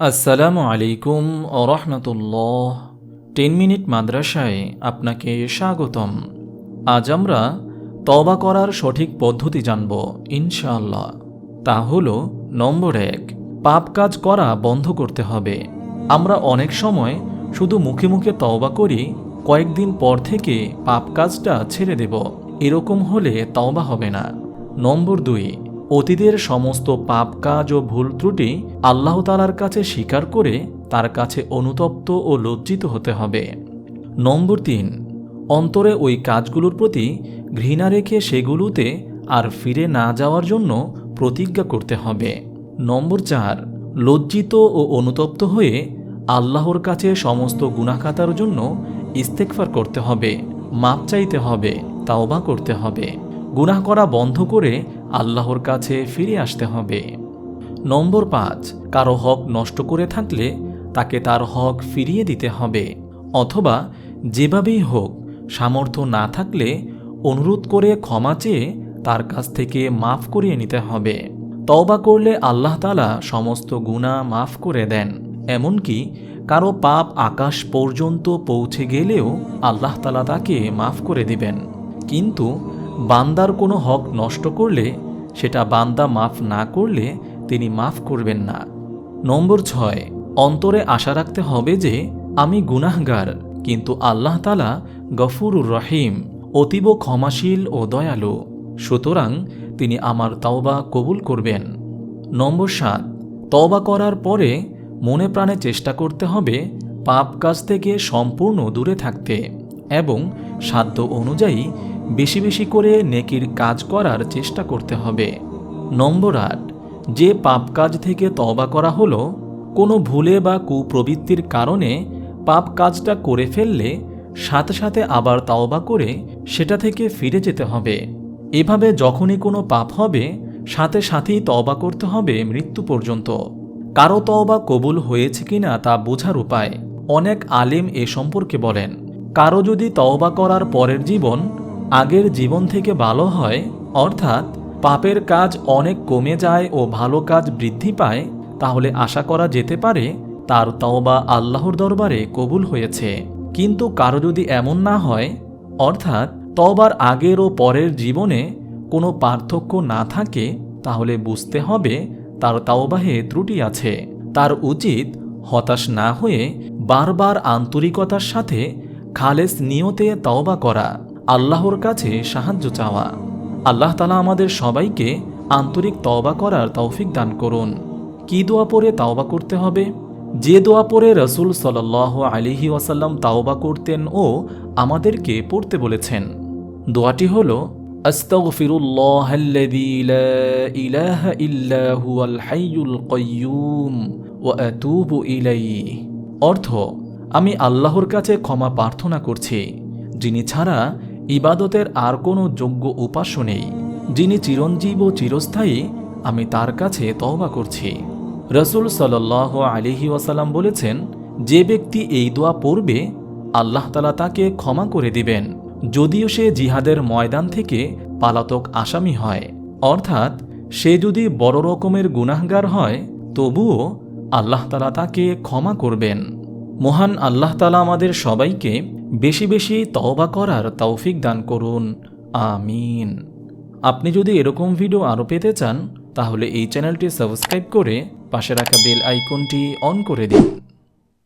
আসসালামু আলাইকুম ও রহমতুল্লাহ। Ten minute মাদ্রাসায় আপনাকে স্বাগতম। আজ আমরা তবা করার সঠিক পদ্ধতি জানব, ইনশাআল্লাহ। তা হল, নম্বর এক, পাপ কাজ করা বন্ধ করতে হবে। আমরা অনেক সময় শুধু মুখে মুখে তওবা করি, কয়েকদিন পর থেকে পাপ কাজটা ছেড়ে দেব। এরকম হলে তওবা হবে না। নম্বর দুই অতীতের সমস্ত পাপ কাজ ও ভুল ত্রুটি আল্লাহ তালার কাছে স্বীকার করে তার কাছে অনুতপ্ত ও লজ্জিত হতে হবে। নম্বর তিন, অন্তরে ওই কাজগুলোর প্রতি ঘৃণা রেখে সেগুলোতে আর ফিরে না যাওয়ার জন্য প্রতিজ্ঞা করতে হবে। নম্বর চার, লজ্জিত ও অনুতপ্ত হয়ে আল্লাহর কাছে সমস্ত গুণাখাতার জন্য ইস্তেকফার করতে হবে, মাপ চাইতে হবে, তাওবা করতে হবে। গুনাহ করা বন্ধ করে আল্লাহর কাছে ফিরে আসতে হবে। নম্বর পাঁচ, কারও হক নষ্ট করে থাকলে তাকে তার হক ফিরিয়ে দিতে হবে। অথবা যেভাবেই হোক, সামর্থ্য না থাকলে অনুরোধ করে ক্ষমা চেয়ে তার কাছ থেকে মাফ করিয়ে নিতে হবে। তওবা করলে আল্লাহ তালা সমস্ত গুণা মাফ করে দেন। এমনকি কারও পাপ আকাশ পর্যন্ত পৌঁছে গেলেও আল্লাহ তালা তাকে মাফ করে দিবেন। কিন্তু বান্দার কোনো হক নষ্ট করলে, সেটা বান্দা মাফ না করলে তিনি মাফ করবেন না। নম্বর ছয়, অন্তরে আশা রাখতে হবে যে, আমি গুনাহগার, কিন্তু আল্লাহ তালা গফুরুর রহিম, অতীব ক্ষমাশীল ও দয়ালু। সুতরাং তিনি আমার তওবা কবুল করবেন। নম্বর সাত, তওবা করার পরে মনে প্রাণে চেষ্টা করতে হবে পাপ কাজ থেকে সম্পূর্ণ দূরে থাকতে এবং সাধ্য অনুযায়ী বেশি বেশি করে নেকির কাজ করার চেষ্টা করতে হবে। নম্বর আট, যে পাপ কাজ থেকে তওবা করা হলো, কোনো ভুলে বা কুপ্রবৃত্তির কারণে পাপ কাজটা করে ফেললে সাথে সাথে আবার তাওবা করে সেটা থেকে ফিরে যেতে হবে। এভাবে যখনই কোনো পাপ হবে, সাথে সাথেই তওবা করতে হবে মৃত্যু পর্যন্ত। কারও তওবা কবুল হয়েছে কিনা তা বোঝার উপায়। অনেক আলেম এ সম্পর্কে বলেন, কারও যদি তওবা করার পরের জীবন আগের জীবন থেকে ভালো হয়, অর্থাৎ পাপের কাজ অনেক কমে যায় ও ভালো কাজ বৃদ্ধি পায়, তাহলে আশা করা যেতে পারে তার তওবা আল্লাহর দরবারে কবুল হয়েছে। কিন্তু কারও যদি এমন না হয়, অর্থাৎ তওবার আগের ও পরের জীবনে কোনো পার্থক্য না থাকে, তাহলে বুঝতে হবে তার তাওবাহে ত্রুটি আছে। তার উচিত হতাশ না হয়ে বারবার আন্তরিকতার সাথে খালেস নিয়তে তওবা করা। আল্লাহর কাছে সাহায্য চাওয়া। আল্লাহ তালা আমাদের সবাইকে আন্তরিক তওবা করার তৌফিক দান করুন। কি দোয়া পরে তাওবা করতে হবে? যে দোয়া পরে রসুল সাল আলিহি ওয়াসাল্লাম তাওবা করতেন ও আমাদেরকে পড়তে বলেছেন। দোয়াটি হল অর্থ, আমি আল্লাহর কাছে ক্ষমা প্রার্থনা করছি, যিনি ছাড়া ইবাদতের আর কোনো যোগ্য উপাস্য নেই, যিনি চিরঞ্জীব ও চিরস্থায়ী, আমি তার কাছে তওবা করছি। রসুল সাল আলিহি ওয়াসাল্লাম বলেছেন, যে ব্যক্তি এই দোয়া পড়বে, আল্লাহ তালা তাকে ক্ষমা করে দিবেন। যদিও সে জিহাদের ময়দান থেকে পালাতক আসামি হয়, অর্থাৎ সে যদি বড় রকমের গুনাহগার হয়, তবুও আল্লাহ তালা তাকে ক্ষমা করবেন। মহান আল্লাহ তালা আমাদের সবাইকে বেশি বেশি তওবা করার তৌফিক দান করুন। আমিন। আপনি যদি এরকম ভিডিও আরও পেতে চান, তাহলে এই চ্যানেলটি সাবস্ক্রাইব করে পাশে রাখা বেল আইকনটি অন করে দিন।